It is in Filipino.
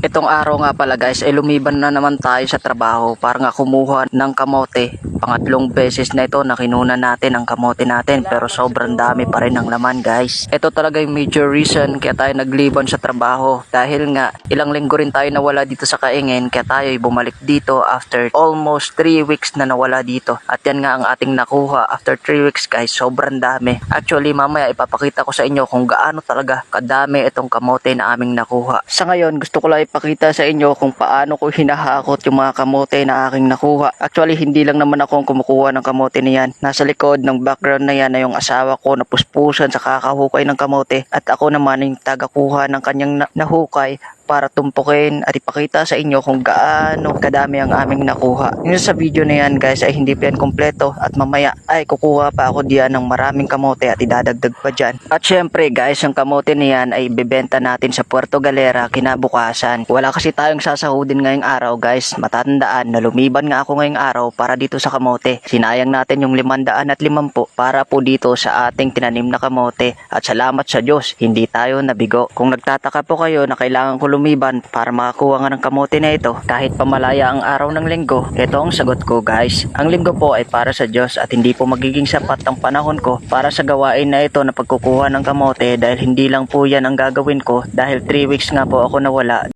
Itong araw nga pala guys ay lumiban na naman tayo sa trabaho para nga kumuha ng kamote. Pangatlong beses na ito na kinuna natin ang kamote natin pero sobrang dami pa rin ang laman guys. Ito talaga yung major reason kaya tayo nagliban sa trabaho dahil nga ilang linggo rin tayo nawala dito sa Kaingin kaya tayo ay bumalik dito after almost 3 weeks na nawala dito. At yan nga ang ating nakuha after 3 weeks guys sobrang dami. Actually mamaya ipapakita ko sa inyo kung gaano talaga kadami itong kamote na aming nakuha. Sa ngayon gusto ko lang ipakita sa inyo kung paano ko hinahakot yung mga kamote na aking nakuha. Actually hindi lang naman ako ang kumukuha ng kamote na yan. Nasa likod ng background na yan na yung asawa ko na puspusan sa kakahukay ng kamote at ako naman yung tagakuha ng kanyang na- nahukay para tumpukin at ipakita sa inyo kung gaano kadami ang aming nakuha. Yung sa video na yan guys ay hindi pa yan kompleto at mamaya ay kukuha pa ako diyan ng maraming kamote at idadagdag pa dyan. At syempre guys, yung kamote na yan ay ibebenta natin sa Puerto Galera kinabukasan. Wala kasi tayong sasahudin ngayong araw guys. Matatandaan na lumiban nga ako ngayong araw para dito sa kamote. Sinayang natin yung limandaan at limampu para po dito sa ating tinanim na kamote. At salamat sa Diyos, hindi tayo nabigo. Kung nagtataka po kayo na kailangan ko lumiban para makakuha nga ng kamote na ito, kahit pamalaya ang araw ng linggo, ito ang sagot ko guys. Ang linggo po ay para sa Diyos at hindi po magiging sapat ang panahon ko para sa gawain na ito na pagkukuha ng kamote dahil hindi lang po yan ang gagawin ko. Dahil 3 weeks nga po ako nawala